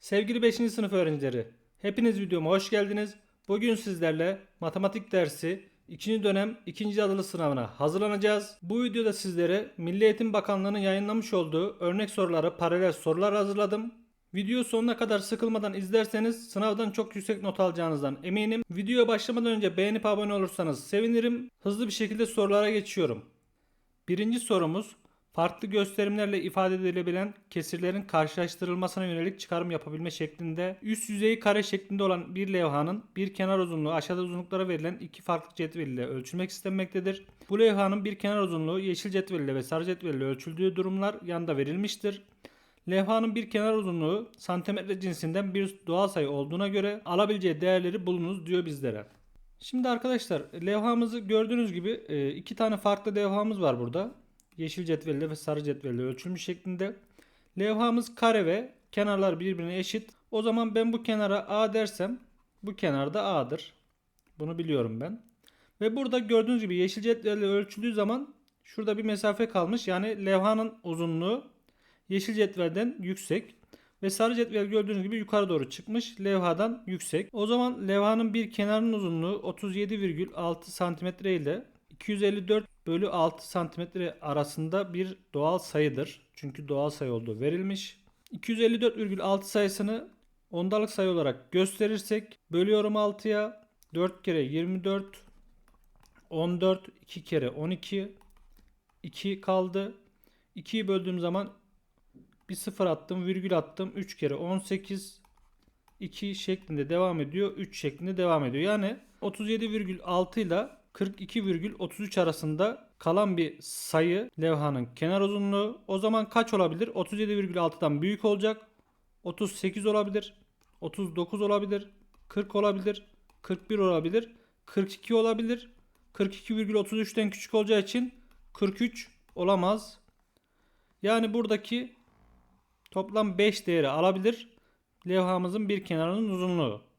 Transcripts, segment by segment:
Sevgili 5. sınıf öğrencileri, hepiniz videoma hoş geldiniz. Bugün sizlerle matematik dersi 2. dönem 2. adılı sınavına hazırlanacağız. Bu videoda sizlere Milli Eğitim Bakanlığı'nın yayınlamış olduğu örnek soruları, paralel sorular hazırladım. Video sonuna kadar sıkılmadan izlerseniz sınavdan çok yüksek not alacağınızdan eminim. Videoya başlamadan önce beğenip abone olursanız sevinirim. Hızlı bir şekilde sorulara geçiyorum. Birinci sorumuz farklı gösterimlerle ifade edilebilen kesirlerin karşılaştırılmasına yönelik çıkarım yapabilme şeklinde üst yüzeyi kare şeklinde olan bir levhanın bir kenar uzunluğu aşağıda uzunluklara verilen iki farklı cetvel ile ölçülmek istenmektedir. Bu levhanın bir kenar uzunluğu yeşil cetvel ve sarı cetvel ölçüldüğü durumlar yanda verilmiştir. Levhanın bir kenar uzunluğu santimetre cinsinden bir doğal sayı olduğuna göre alabileceği değerleri bulunuz diyor bizlere. Şimdi arkadaşlar levhamızı gördüğünüz gibi e, iki tane farklı levhamız var burada. Yeşil cetvelle ve sarı cetvelle ölçülmüş şeklinde. Levhamız kare ve kenarlar birbirine eşit. O zaman ben bu kenara A dersem bu kenarda A'dır. Bunu biliyorum ben. Ve burada gördüğünüz gibi yeşil cetvelle ölçüldüğü zaman şurada bir mesafe kalmış. Yani levhanın uzunluğu yeşil cetvelden yüksek. Ve sarı cetvel gördüğünüz gibi yukarı doğru çıkmış. Levhadan yüksek. O zaman levhanın bir kenarının uzunluğu 37,6 santimetre ile 254 bölü 6 santimetre arasında bir doğal sayıdır. Çünkü doğal sayı olduğu verilmiş. 254,6 sayısını ondalık sayı olarak gösterirsek bölüyorum 6'ya 4 kere 24 14 2 kere 12 2 kaldı. 2'yi böldüğüm zaman bir sıfır attım, virgül attım. 3 kere 18 2 şeklinde devam ediyor. 3 şeklinde devam ediyor. Yani 37,6 ile 42,33 arasında kalan bir sayı levhanın kenar uzunluğu. O zaman kaç olabilir? 37,6'dan büyük olacak. 38 olabilir. 39 olabilir. 40 olabilir. 41 olabilir. 42 olabilir. 42,33'ten küçük olacağı için 43 olamaz. Yani buradaki toplam 5 değeri alabilir. Levhamızın bir kenarının uzunluğu.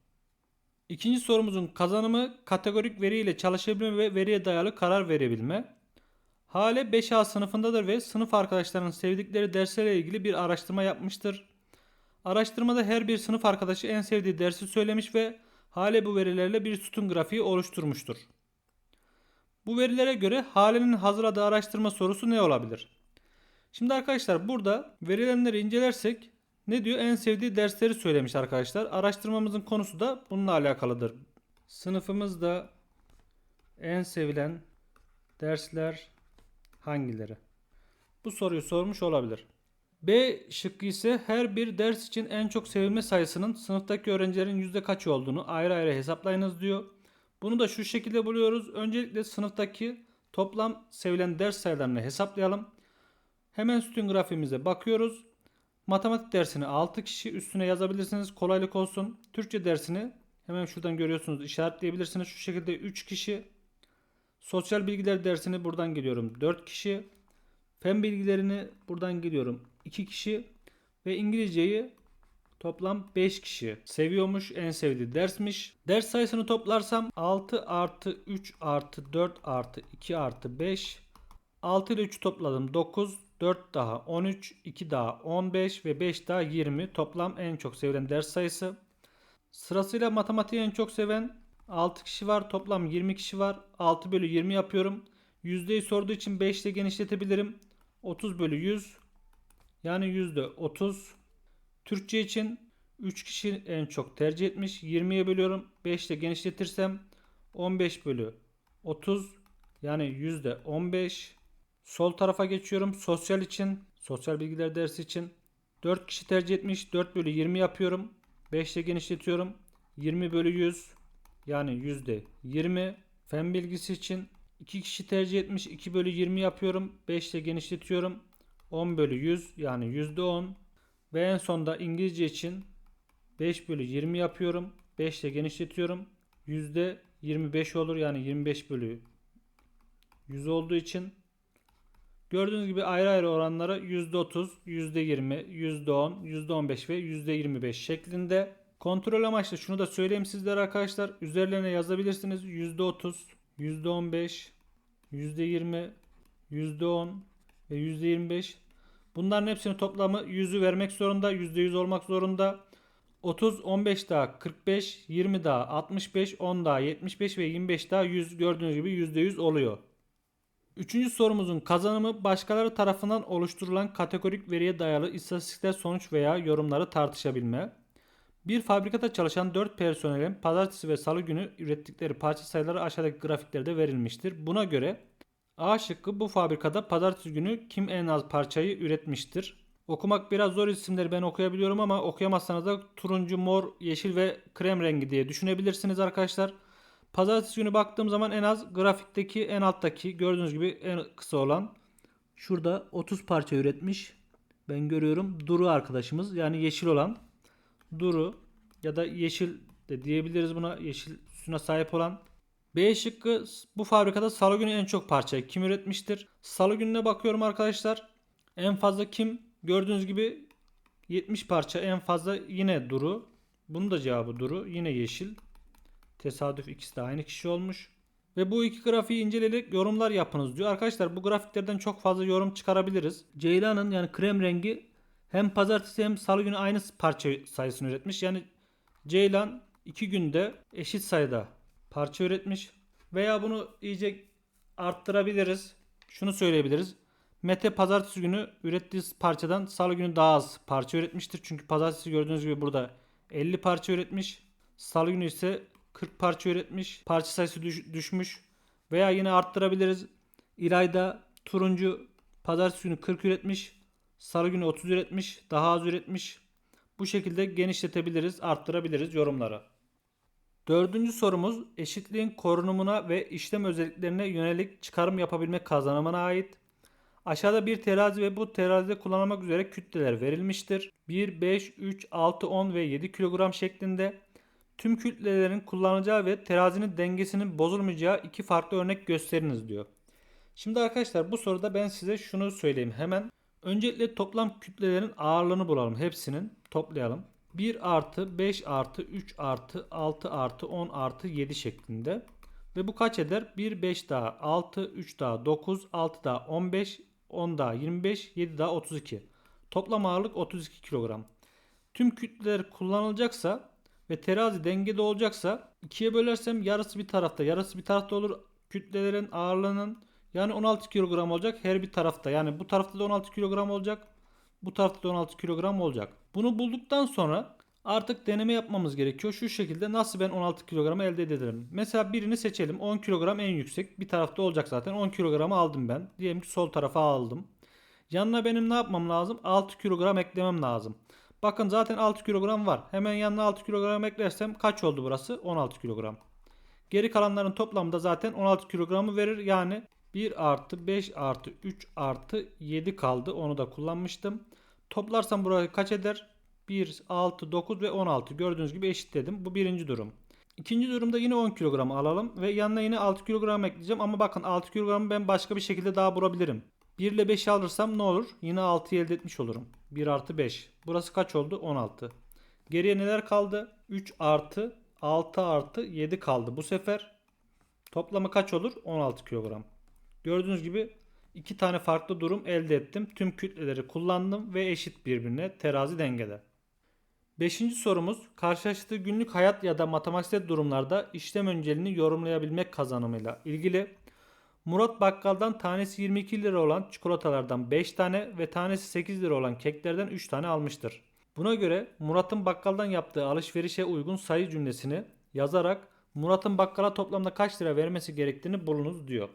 İkinci sorumuzun kazanımı kategorik veri ile çalışabilme ve veriye dayalı karar verebilme. Hale 5A sınıfındadır ve sınıf arkadaşlarının sevdikleri derslerle ilgili bir araştırma yapmıştır. Araştırmada her bir sınıf arkadaşı en sevdiği dersi söylemiş ve Hale bu verilerle bir sütun grafiği oluşturmuştur. Bu verilere göre Hale'nin hazırladığı araştırma sorusu ne olabilir? Şimdi arkadaşlar burada verilenleri incelersek ne diyor? En sevdiği dersleri söylemiş arkadaşlar. Araştırmamızın konusu da bununla alakalıdır. Sınıfımızda en sevilen dersler hangileri? Bu soruyu sormuş olabilir. B şıkkı ise her bir ders için en çok sevilme sayısının sınıftaki öğrencilerin yüzde kaçı olduğunu ayrı ayrı hesaplayınız diyor. Bunu da şu şekilde buluyoruz. Öncelikle sınıftaki toplam sevilen ders sayılarını hesaplayalım. Hemen sütun grafiğimize bakıyoruz. Matematik dersini 6 kişi üstüne yazabilirsiniz. Kolaylık olsun. Türkçe dersini hemen şuradan görüyorsunuz işaretleyebilirsiniz. Şu şekilde 3 kişi. Sosyal bilgiler dersini buradan geliyorum 4 kişi. Fen bilgilerini buradan geliyorum 2 kişi. Ve İngilizceyi toplam 5 kişi seviyormuş. En sevdiği dersmiş. Ders sayısını toplarsam 6 artı 3 artı 4 artı 2 artı 5. 6 ile 3 topladım 9. 4 daha 13, 2 daha 15 ve 5 daha 20 toplam en çok sevilen ders sayısı. Sırasıyla matematiği en çok seven 6 kişi var. Toplam 20 kişi var. 6 bölü 20 yapıyorum. Yüzdeyi sorduğu için 5 ile genişletebilirim. 30 bölü 100 yani yüzde 30. Türkçe için 3 kişi en çok tercih etmiş. 20'ye bölüyorum. 5 ile genişletirsem 15 bölü 30 yani yüzde 15. Sol tarafa geçiyorum. Sosyal için, sosyal bilgiler dersi için 4 kişi tercih etmiş. 4 bölü 20 yapıyorum. 5 ile genişletiyorum. 20 bölü 100 yani yüzde 20. Fen bilgisi için 2 kişi tercih etmiş. 2 bölü 20 yapıyorum. 5 ile genişletiyorum. 10 bölü 100 yani yüzde 10. Ve en sonda İngilizce için 5 bölü 20 yapıyorum. 5 ile genişletiyorum. Yüzde 25 olur yani 25 bölü 100 olduğu için Gördüğünüz gibi ayrı ayrı oranları %30, %20, %10, %15 ve %25 şeklinde. Kontrol amaçlı şunu da söyleyeyim sizlere arkadaşlar. Üzerlerine yazabilirsiniz. %30, %15, %20, %10 ve %25. Bunların hepsinin toplamı 100'ü vermek zorunda. %100 olmak zorunda. 30, 15 daha 45, 20 daha 65, 10 daha 75 ve 25 daha 100 gördüğünüz gibi %100 oluyor. Üçüncü sorumuzun kazanımı başkaları tarafından oluşturulan kategorik veriye dayalı istatistiksel sonuç veya yorumları tartışabilme. Bir fabrikada çalışan 4 personelin pazartesi ve salı günü ürettikleri parça sayıları aşağıdaki grafiklerde verilmiştir. Buna göre A şıkkı bu fabrikada pazartesi günü kim en az parçayı üretmiştir? Okumak biraz zor isimleri ben okuyabiliyorum ama okuyamazsanız da turuncu, mor, yeşil ve krem rengi diye düşünebilirsiniz arkadaşlar. Pazartesi günü baktığım zaman en az grafikteki en alttaki gördüğünüz gibi en kısa olan şurada 30 parça üretmiş. Ben görüyorum. Duru arkadaşımız yani yeşil olan Duru ya da yeşil de diyebiliriz buna. Yeşil sütuna sahip olan. B şıkkı bu fabrikada salı günü en çok parçayı kim üretmiştir? Salı gününe bakıyorum arkadaşlar. En fazla kim? Gördüğünüz gibi 70 parça en fazla yine Duru. Bunun da cevabı Duru. Yine yeşil. Tesadüf ikisi de aynı kişi olmuş. Ve bu iki grafiği inceleyerek yorumlar yapınız diyor. Arkadaşlar bu grafiklerden çok fazla yorum çıkarabiliriz. Ceylan'ın yani krem rengi hem pazartesi hem salı günü aynı parça sayısını üretmiş. Yani Ceylan iki günde eşit sayıda parça üretmiş. Veya bunu iyice arttırabiliriz. Şunu söyleyebiliriz. Mete pazartesi günü ürettiği parçadan salı günü daha az parça üretmiştir. Çünkü pazartesi gördüğünüz gibi burada 50 parça üretmiş. Salı günü ise 40 parça üretmiş. Parça sayısı düş- düşmüş. Veya yine arttırabiliriz. İlayda turuncu pazartesi günü 40 üretmiş. Salı günü 30 üretmiş. Daha az üretmiş. Bu şekilde genişletebiliriz, arttırabiliriz yorumları. Dördüncü sorumuz eşitliğin korunumuna ve işlem özelliklerine yönelik çıkarım yapabilme kazanımına ait. Aşağıda bir terazi ve bu terazide kullanılmak üzere kütleler verilmiştir. 1, 5, 3, 6, 10 ve 7 kilogram şeklinde. Tüm kütlelerin kullanılacağı ve terazinin dengesinin bozulmayacağı iki farklı örnek gösteriniz diyor. Şimdi arkadaşlar bu soruda ben size şunu söyleyeyim hemen. Öncelikle toplam kütlelerin ağırlığını bulalım. Hepsinin toplayalım. 1 artı 5 artı 3 artı 6 artı 10 artı 7 şeklinde. Ve bu kaç eder? 1 5 daha 6 3 daha 9 6 daha 15 10 daha 25 7 daha 32. Toplam ağırlık 32 kilogram. Tüm kütleler kullanılacaksa ve terazi dengede olacaksa ikiye bölersem yarısı bir tarafta yarısı bir tarafta olur. Kütlelerin ağırlığının yani 16 kilogram olacak her bir tarafta. Yani bu tarafta da 16 kilogram olacak. Bu tarafta da 16 kilogram olacak. Bunu bulduktan sonra artık deneme yapmamız gerekiyor. Şu şekilde nasıl ben 16 kilogramı elde ederim? Mesela birini seçelim. 10 kilogram en yüksek. Bir tarafta olacak zaten. 10 kilogramı aldım ben. Diyelim ki sol tarafa aldım. Yanına benim ne yapmam lazım? 6 kilogram eklemem lazım. Bakın zaten 6 kilogram var. Hemen yanına 6 kilogram eklersem kaç oldu burası? 16 kilogram. Geri kalanların toplamı da zaten 16 kilogramı verir. Yani 1 artı 5 artı 3 artı 7 kaldı. Onu da kullanmıştım. Toplarsam burayı kaç eder? 1, 6, 9 ve 16. Gördüğünüz gibi eşitledim. Bu birinci durum. İkinci durumda yine 10 kilogram alalım ve yanına yine 6 kilogram ekleyeceğim. Ama bakın 6 kilogramı ben başka bir şekilde daha bulabilirim. 1 ile 5'i alırsam ne olur? Yine 6'yı elde etmiş olurum. 1 artı 5. Burası kaç oldu? 16. Geriye neler kaldı? 3 artı 6 artı 7 kaldı. Bu sefer toplamı kaç olur? 16 kilogram. Gördüğünüz gibi iki tane farklı durum elde ettim. Tüm kütleleri kullandım ve eşit birbirine terazi dengede. Beşinci sorumuz karşılaştığı günlük hayat ya da matematiksel durumlarda işlem önceliğini yorumlayabilmek kazanımıyla ilgili. Murat bakkaldan tanesi 22 lira olan çikolatalardan 5 tane ve tanesi 8 lira olan keklerden 3 tane almıştır. Buna göre Murat'ın bakkaldan yaptığı alışverişe uygun sayı cümlesini yazarak Murat'ın bakkala toplamda kaç lira vermesi gerektiğini bulunuz diyor.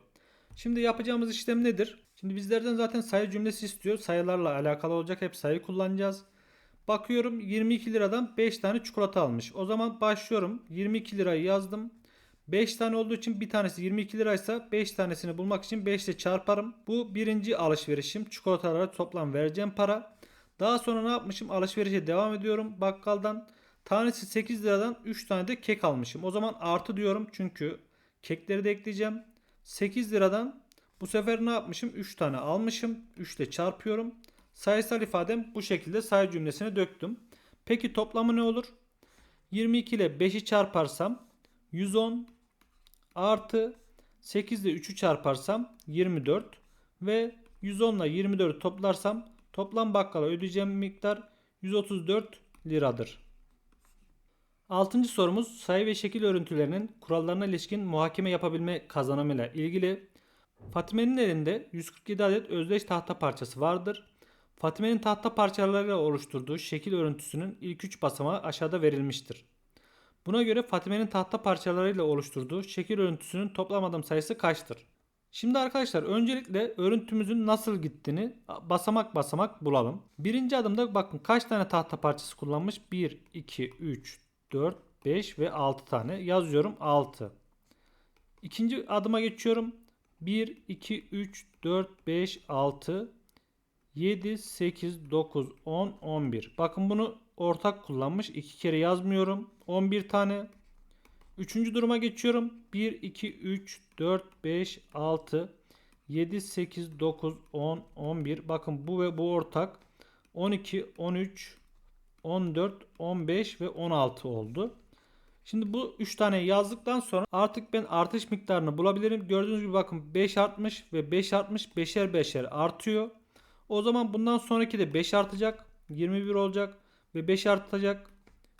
Şimdi yapacağımız işlem nedir? Şimdi bizlerden zaten sayı cümlesi istiyor. Sayılarla alakalı olacak hep sayı kullanacağız. Bakıyorum 22 liradan 5 tane çikolata almış. O zaman başlıyorum. 22 lirayı yazdım. 5 tane olduğu için bir tanesi 22 liraysa 5 tanesini bulmak için 5 ile çarparım. Bu birinci alışverişim. Çikolatalara toplam vereceğim para. Daha sonra ne yapmışım? Alışverişe devam ediyorum bakkaldan. Tanesi 8 liradan 3 tane de kek almışım. O zaman artı diyorum çünkü kekleri de ekleyeceğim. 8 liradan bu sefer ne yapmışım? 3 tane almışım. 3 ile çarpıyorum. Sayısal ifadem bu şekilde sayı cümlesine döktüm. Peki toplamı ne olur? 22 ile 5'i çarparsam 110 artı 8 ile 3'ü çarparsam 24 ve 110 ile 24'ü toplarsam toplam bakkala ödeyeceğim miktar 134 liradır. Altıncı sorumuz sayı ve şekil örüntülerinin kurallarına ilişkin muhakeme yapabilme kazanımıyla ilgili. Fatime'nin elinde 147 adet özdeş tahta parçası vardır. Fatime'nin tahta parçalarıyla oluşturduğu şekil örüntüsünün ilk 3 basamağı aşağıda verilmiştir. Buna göre Fatime'nin tahta parçalarıyla oluşturduğu şekil örüntüsünün toplam adım sayısı kaçtır? Şimdi arkadaşlar öncelikle örüntümüzün nasıl gittiğini basamak basamak bulalım. Birinci adımda bakın kaç tane tahta parçası kullanmış? 1, 2, 3, 4, 5 ve 6 tane. Yazıyorum 6. İkinci adıma geçiyorum. 1, 2, 3, 4, 5, 6, 7, 8, 9, 10, 11. Bakın bunu ortak kullanmış. 2 kere yazmıyorum. 11 tane. Üçüncü duruma geçiyorum. 1, 2, 3, 4, 5, 6, 7, 8, 9, 10, 11. Bakın bu ve bu ortak. 12, 13, 14, 15 ve 16 oldu. Şimdi bu 3 tane yazdıktan sonra artık ben artış miktarını bulabilirim. Gördüğünüz gibi bakın 5 artmış ve 5 artmış 5'er 5'er artıyor. O zaman bundan sonraki de 5 artacak. 21 olacak ve 5 artacak.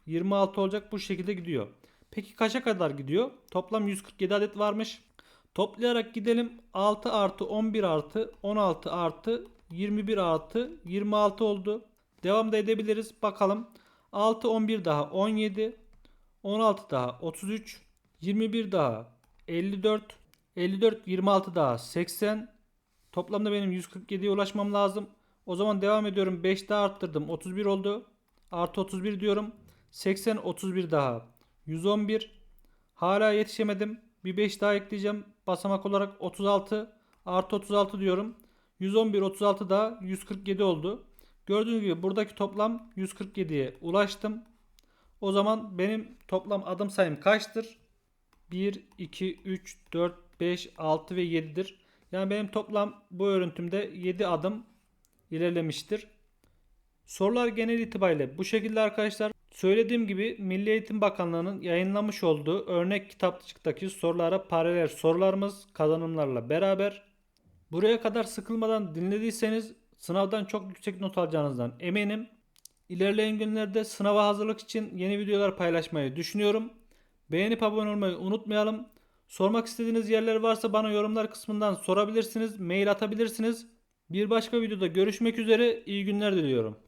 26 olacak bu şekilde gidiyor. Peki kaça kadar gidiyor? Toplam 147 adet varmış. Toplayarak gidelim. 6 artı 11 artı 16 artı 21 artı 26 oldu. Devam da edebiliriz. Bakalım. 6 11 daha 17. 16 daha 33. 21 daha 54. 54 26 daha 80. Toplamda benim 147'ye ulaşmam lazım. O zaman devam ediyorum. 5 daha arttırdım. 31 oldu. Artı 31 diyorum. 80 31 daha. 111. Hala yetişemedim. Bir 5 daha ekleyeceğim. Basamak olarak 36. Artı 36 diyorum. 111 36 daha 147 oldu. Gördüğünüz gibi buradaki toplam 147'ye ulaştım. O zaman benim toplam adım sayım kaçtır? 1, 2, 3, 4, 5, 6 ve 7'dir. Yani benim toplam bu örüntümde 7 adım ilerlemiştir. Sorular genel itibariyle bu şekilde arkadaşlar. Söylediğim gibi Milli Eğitim Bakanlığı'nın yayınlamış olduğu örnek kitapçıktaki sorulara paralel sorularımız kazanımlarla beraber. Buraya kadar sıkılmadan dinlediyseniz sınavdan çok yüksek not alacağınızdan eminim. İlerleyen günlerde sınava hazırlık için yeni videolar paylaşmayı düşünüyorum. Beğenip abone olmayı unutmayalım. Sormak istediğiniz yerler varsa bana yorumlar kısmından sorabilirsiniz, mail atabilirsiniz. Bir başka videoda görüşmek üzere, iyi günler diliyorum.